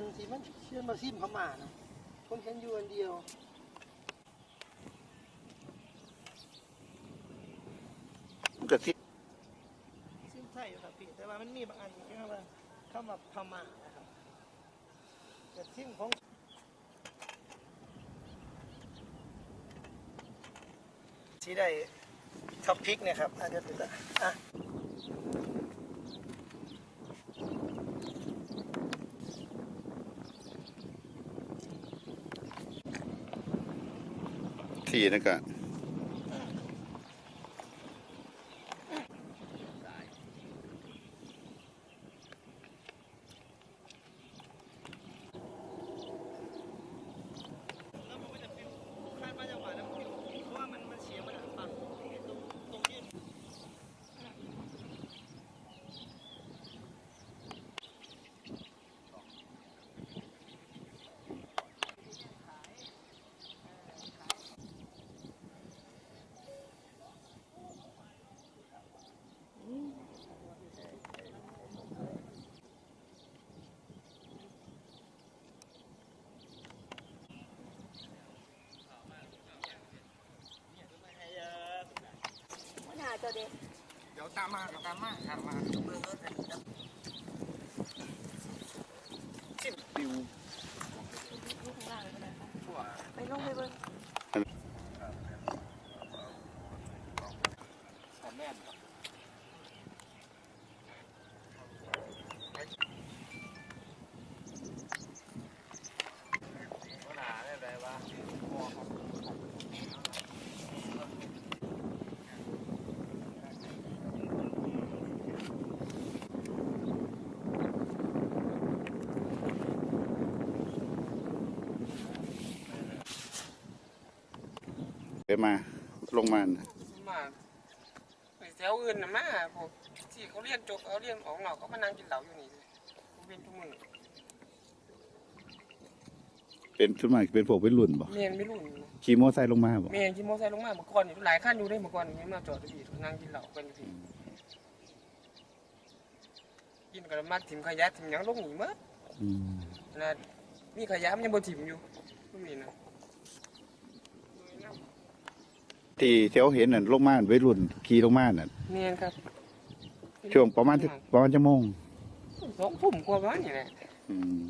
อันที่มันเชื่อมาซิมพม่านะผมเห็นอยู่อันเดียวกระซิบซิมไทยอยู่ครับพี่แต่ว่ามันมีบางอันที่เรียกว่าคำว่าพม่านะครับแต่ซิมของที่ได้ท็อปพิกเนี่ยครับอาจจะติดละอะ ที่นั่นก็ แล้วมันก็จะฟิวคาดว่าจะหวานน้ำฟิวเพราะว่ามันมันเสียงมันอะปังตรงตรงยื่น หัวหน้า เดี๋ยวตามมาตามมาตามมาปิวลูกข้างล่าได้ค่ะไปลงไปเบิ่ง ไปมา ลงมาน่ะมาไปแถวอื่นนะมาพวกที่เขาเรียนจบเขาเรียนของเราก็มานั่งกินเหล้าอยู่นี่กูเป็นทุกมือเป็นชุดใหม่เป็นพวกเป็นรุ่นบ่เมียนไม่รุ่นขี่มอไซค์ลงมาบ่เมียนขี่มอเตอร์ไซค์ลงมาเมื่อก่อนนี่หลายขั้นอยู่ได้เมื่อก่อนนี่มาจอดอยู่ที่นั่งกินเหล้ากันอยู่ที่กินกันมาถิ่มขยะถิ่มหยังลงหนีเมื่ออืมนะมีขยะมันยังบ่ถิ่มอยู่ก็มีนะ ที่เที่ยวเห็นน่ะลงมาวัยรุ่นขี่ลงมาน่ะเมียนครับช่วงประมาณที่ประมาณชั่วโมงสองทุ่มกว่าประมาณนี้แหละอืม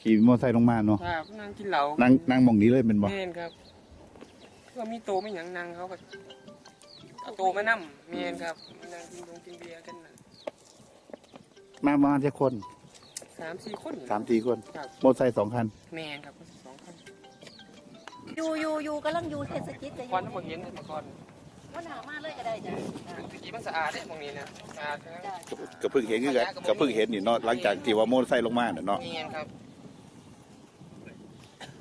ขี่มอไซค์ลงมาเนาะครับนั่งกินเหล้านั่งนั่งหมองนี้เลยเป็นบ่เมนครับก็มีโตไม่หยังนางเขาก็เอาโตมานั่มเมนครับนางกินดงกินเบียร์กันน่ะมาประมาณแค่คนสามสี่คนสามสี่คนครับมอไซค์สองคัน เมนครับสองคน อยู่อยู่อยู่กำลังอยู่เทศกิจจะอควัยู่นทั้งหมดเห็นเลยเมื่อก่อนหัวหน้ามาเลยก็ได้จ้ะจ้ะตะกี้มันสะอาดเลยตรงนี้นะสะอาดนะจ้ะก็เพิ่งเห็นคือกันก็เพิ่งเห็นนี่เนาะหลังจากที่ว่ามอไซค์ลงมาน่ะเนาะเมนครับ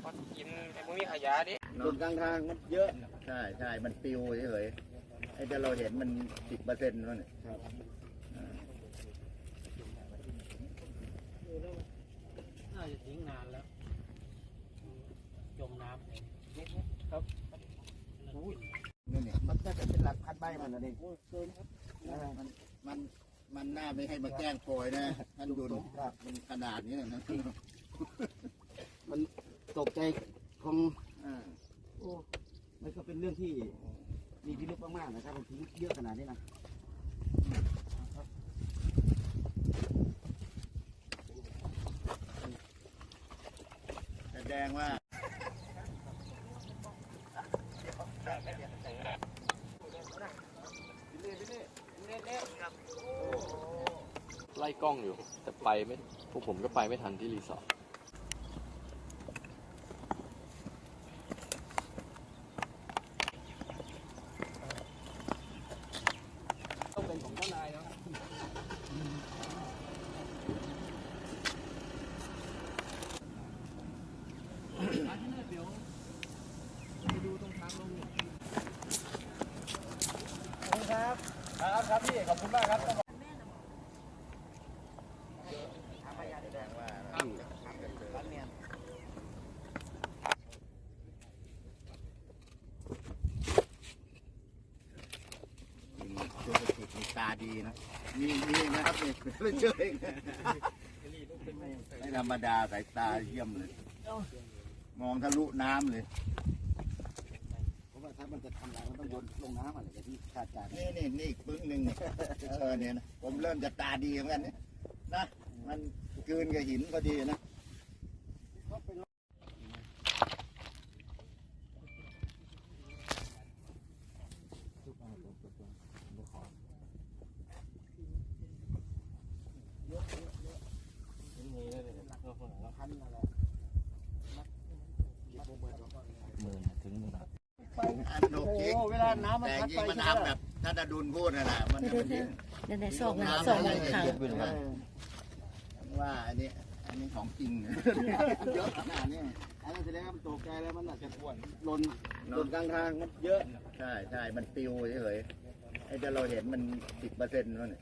พอกินแต่ไม่มีขยะดิบนกลางทางมันเยอะ ใช่ใช่มันปิวเฉยๆไอ้ที่เราเห็นมันสิบเปอร์เซ็นต์นั่นแหละน่าจะทิ้งนานแล้ว จมน้ำ นี่เนี่ยมันน่าจะเป็นหลักพันใบมันนะเด็กมันมันมันน่าไม่ให้มาแกล้งโปรยนะท่านดูนมันขนาดนี้นะตกใจของอ่าโอ้มันก็เป็นเรื่องที่มีพิรุธมากๆนะครับมันทิ้งเยอะขนาดนี้นะแสดงว่า ไล่กล้องอยู่ แต่ไปไม่พวกผมก็ไปไม่ทันที่รีสอร์ท ต้องเป็นของเจ้านายเนาะ เศรษฐกิจมีตาดีนะ มีมีนะครับนี่ไม่เชื่อเองธรรมดาสายตาเยี่ยมเลย มองทะลุน้ำเลย ถ้ามันจะทำลายมันต้องโยนลงน้ำอะไรอย่างที่คาดการณ์นี่นี่นี่อีกปึ้งหนึ่งนี่เออเนี่ยนะผมเริ่มจะตาดีเหมือนกันเนี่ยนะมันกลืนกับหินพอดีนะ อันโนกิกเวลาน้ำมันแต่พัดจริไปงมันทำแบบท่านอดุลพูดนะนะมันมันยิ่งเดี๋ยวไหนสองนะสองหลังคาว่าอันนี้อันนี้ของจริงเยอะขนาดนี้อันนั้นแสดงว่ามันตกใจแล้วมันอาจจะหล่นหล่นกลางทางมันเยอะใช่ใช่มันปิวเฉยๆไอ้ที่เราเห็นมันสิบเปอร์เซ็นต์นั่นแหละ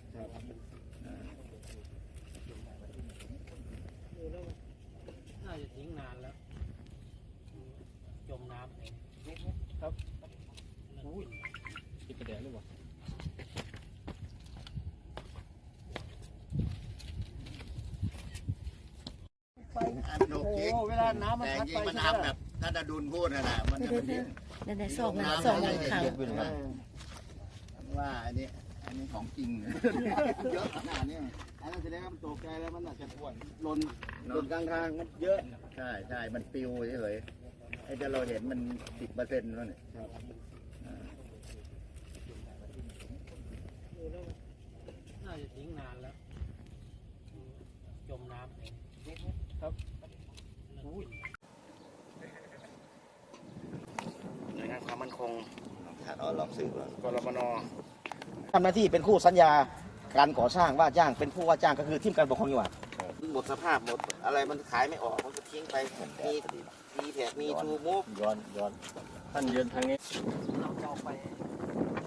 น่าจะทิ้งนานแล้ว จมน้ำเอง ติดกระแดดหรือเปล่าอันโนกิกเวลาน้ำมันแต่พัดจริไปงมันทำแบบท่านอดุลพูดนะนะมันมันยิ่งเดี๋ยวไหนสองนะสองหลังคาว่าอันนี้อันนี้ของจริงเยอะขนาดนี้อันนั้นแสดงว่ามันตกใจแล้วมันอาจจะหล่นหล่นกลางทางมันเยอะ ใช่ใช่มันปิวเฉยๆไอ้ที่เราเห็นมันสิบเปอร์เซ็นต์นั่นแหละน่าจะทิ้งนานแล้ว จมน้ำเองหน่วยงานความมั่นคงถ้าเราลองสืบว่ากรมนทำหน้าที่เป็นคู่สัญญาการก่อสร้างว่าจ้างเป็นผู้ว่าจ้างก็คือทีมการปกครองจังหวัดหมดสภาพหมดอะไรมันขายไม่ออกมันก็ทิ้งไปมี มีแถบมีทูมูฟย้อนย้อนท่านยืนทางนี้เราจะเอาไป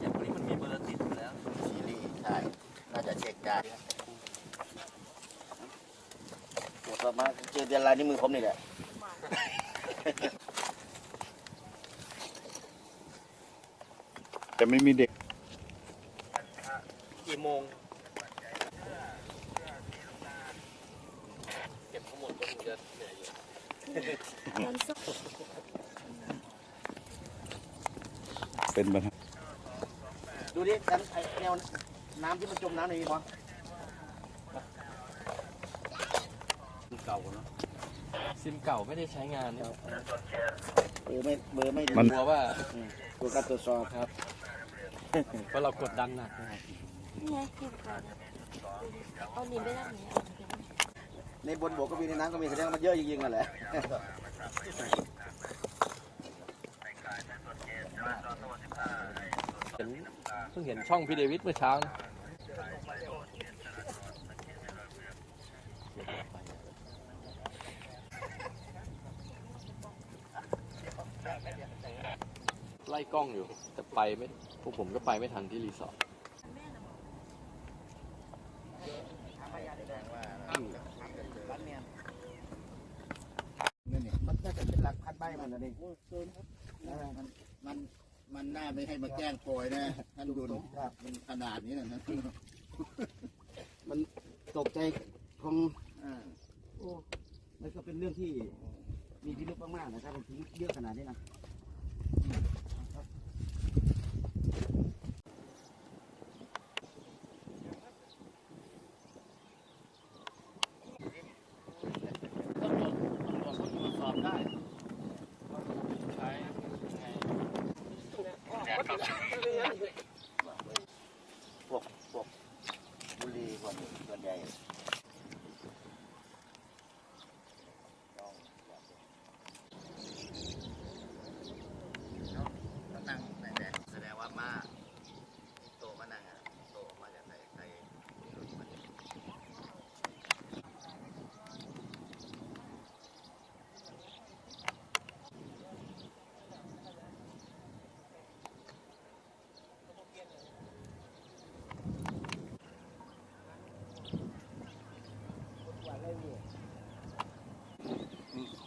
อย่างนี้มันมีเบอร์ติดอยู่แล้วซีรีส์ใช่น่าจะเช็คได้ตรวจสอบมาเจอเดือนลายนิ้วมือผมนี่แหละแต่ไม่มีเด็กกี่โมงเก็บทั้งหมดก็คงจะเหนื่อยอยู่ตอนสอง เป็นปัญหาดูดิน้ำไอ้แนวน้ำที่มันจมน้ำในนี้ปะเก่าเนาะซิมเก่าไม่ได้ใช้งานเนี่ยเบอร์ไม่เบอร์ไม่มันกลัวว่าตัวการตรวจสอบครับเพราะเรากดดันหนักนะครับนี่ไงที่ก่อนเอาหนีไม่ได้ไหนเอา ในบนบกก็มีในน้ำก็มีแสดงว่ามันเยอะจริงๆนั่นแหละเห็นเพิ่งเห็นช่องพี่เดวิดเมื่อเช้านะไล่กล้องอยู่ แต่ไปไม่พวกผมก็ไปไม่ทันที่รีสอร์ท นั่นนี่ มันน่าจะเป็นหลักพันใบ มันนะเด็กมันมันมันน่าไม่ให้มาแกล้งปล่อยนะท่านดุลมันขนาดนี้นะนะมันตกใจคงอ่าโอ้มันก็เป็นเรื่องที่มีพิรุธมากๆนะครับมันทิ้งเยอะขนาดนี้นะ พวกพวกบุหรีส่วนส่วนใหญ่ก็นั่งไหนแหละแสดงว่ามาโตมานั่งอะโตมาจากไหนใครรุ่นมัน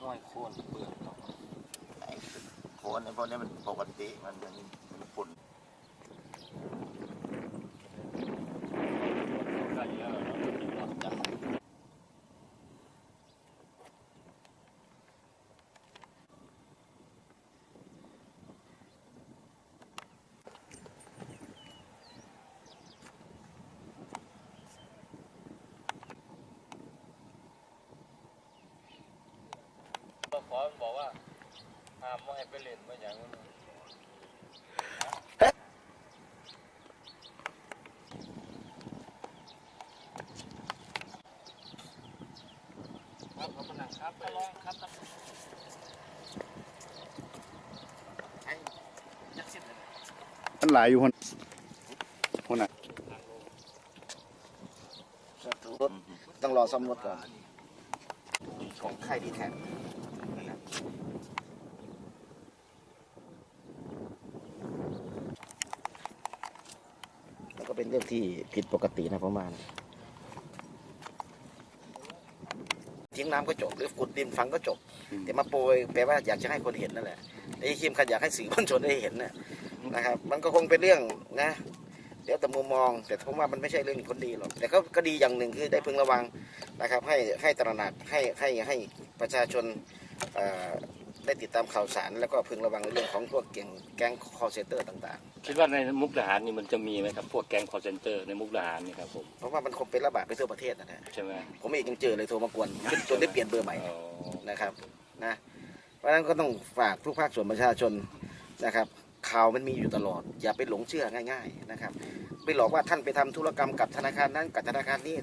ห้อยโค่นเปลือกไอ้โคนไอ้พวกนี้มันปกติมันเราจะกิน ขอบอกว่าห้ามไม่ให้ไปเล่นไม่อย่างนั้นมันหลายอยู่คนคนน่ะรถต้องรอซ่อมรถก่อนของใค่ายดีแท็ก แล้วก็เป็นเรื่องที่ผิดปกตินะประมาณทิ้งน้ำก็จบ หรือขุดดินฝังก็จบ แต่มาโปรยแปลว่าอยากจะให้คนเห็นนั่นแหละไอ้คิมขันอยากให้สื่อมวลชนได้เห็นนะนะครับ มันก็คงเป็นเรื่องนะเดี๋ยวแต่มุมมอง แต่ผมว่ามันไม่ใช่เรื่องคนดีหรอกแต่ก็ก็ดีอย่างหนึ่งคือได้พึงระวังนะครับ ให้ให้ตระหนักให้ให้ให้ประชาชน ได้ติดตามข่าวสารแล้วก็พึงระวังในเรื่องของพวกเก่งแก๊งคอเซเตอร์ต่างคิดว่าในมุกดาหารนี่มันจะมีไหมครับ พวกแก๊งคอร์เซนเตอร์ในมุกดาหารนี่ครับผม ๆ เพราะว่ามันคงเป็นระบาดไปทั่วประเทศนะฮะใช่ไหมผมเองยังเจอเลยโทรมากวนจนจนได้เปลี่ยนเบอร์ใหม่ อ๋อนะครับนะเพราะฉะนั้นก็ต้องฝากทุกภาคส่วนประชาชนนะครับข่าวมันมีอยู่ตลอด อย่าไปหลงเชื่อง่ายๆนะครับไปหลอกว่าท่านไปทำธุรกรรมกับธนาคารนั้นกับธนาคารนี้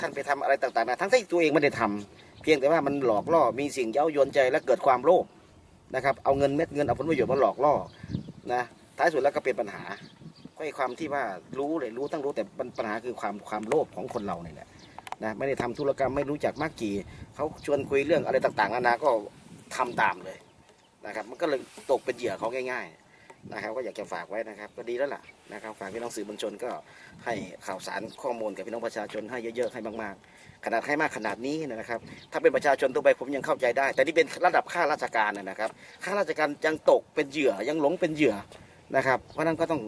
ท่านไปทำอะไรต่างๆนะทั้งที่ตัวเองไม่ได้ทำเพียงแต่ว่ามันหลอกล่อมีสิ่งเย้ายวนใจและเกิดความโลภนะครับเอาเงินเม็ดเงินเอาผลประโยชน์มาหลอกล่อนะท้ายสุดแล้วก็เป็นปัญหาก็ไอ้ความที่ว่ารู้เลยรู้ตั้งรู้แต่ปัญหาคือความความโลภของคนเราเนี่ยแหละนะไม่ได้ทำธุรกรรมไม่รู้จักมากกี่เขาชวนคุยเรื่องอะไรต่างๆนานาก็ทำตามเลยนะครับมันก็เลยตกเป็นเหยื่อเขาง่าย ๆนะครับ ก็อยากจะฝากไว้นะครับ ก็ดีแล้วล่ะนะครับฝากพี่น้องสื่อมวลชนก็ให้ข่าวสารข้อมูลกับพี่น้องประชาชนให้เยอะๆให้มากๆ ขนาดให้มากขนาดนี้นะครับ ถ้าเป็นประชาชนทั่วไปผมยังเข้าใจได้ แต่นี่เป็นระดับข้าราชการนะครับข้าราชการยังตกเป็นเหยื่อยังหลงเป็นเหยื่อนะครับเพราะนั้นก็ต้อง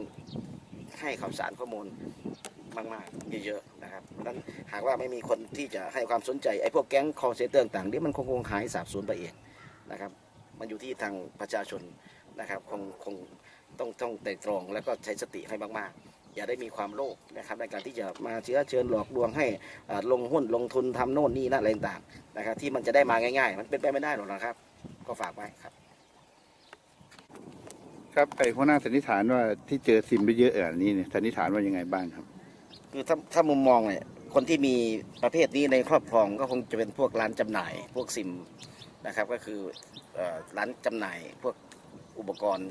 ให้ข่าวสารข้อมูลมากๆเยอะๆนะครับเพราะฉะนั้นหากว่าไม่มีคนที่จะให้ความสนใจไอ้พวกแก๊งคอเซเตอร์ต่างๆเดี๋ยวมันคงคงหายสาบสูญไปเองนะครับมันอยู่ที่ทางประชาชนนะครับคงคงต้องต้องไตร่ตรองแล้วก็ใช้สติให้มากๆ อย่าได้มีความโลภนะครับในการที่จะมาเชื้อเชิญหลอกลวงให้อ่าลงหุ้นลงทุนทำโน่นนี่นั่นอะไรต่างๆนะครับที่มันจะได้มาง่ายๆ มันเป็นไปไม่ได้หรอกนะครับ ก็ฝากไว้ครับ ครับไอ้หัวหน้าสันนิษฐานว่าที่เจอซิมไปเยอะๆอันนี้เนี่ยสันนิษฐานว่ายังไงบ้างครับ คือถ้าถ้ามุมมองเนี่ยคนที่มีประเภทนี้ในครอบครองก็คงจะเป็นพวกร้านจำหน่าย พวกซิมนะครับก็คือเอ่อร้านจำหน่ายพวกอุปกรณ์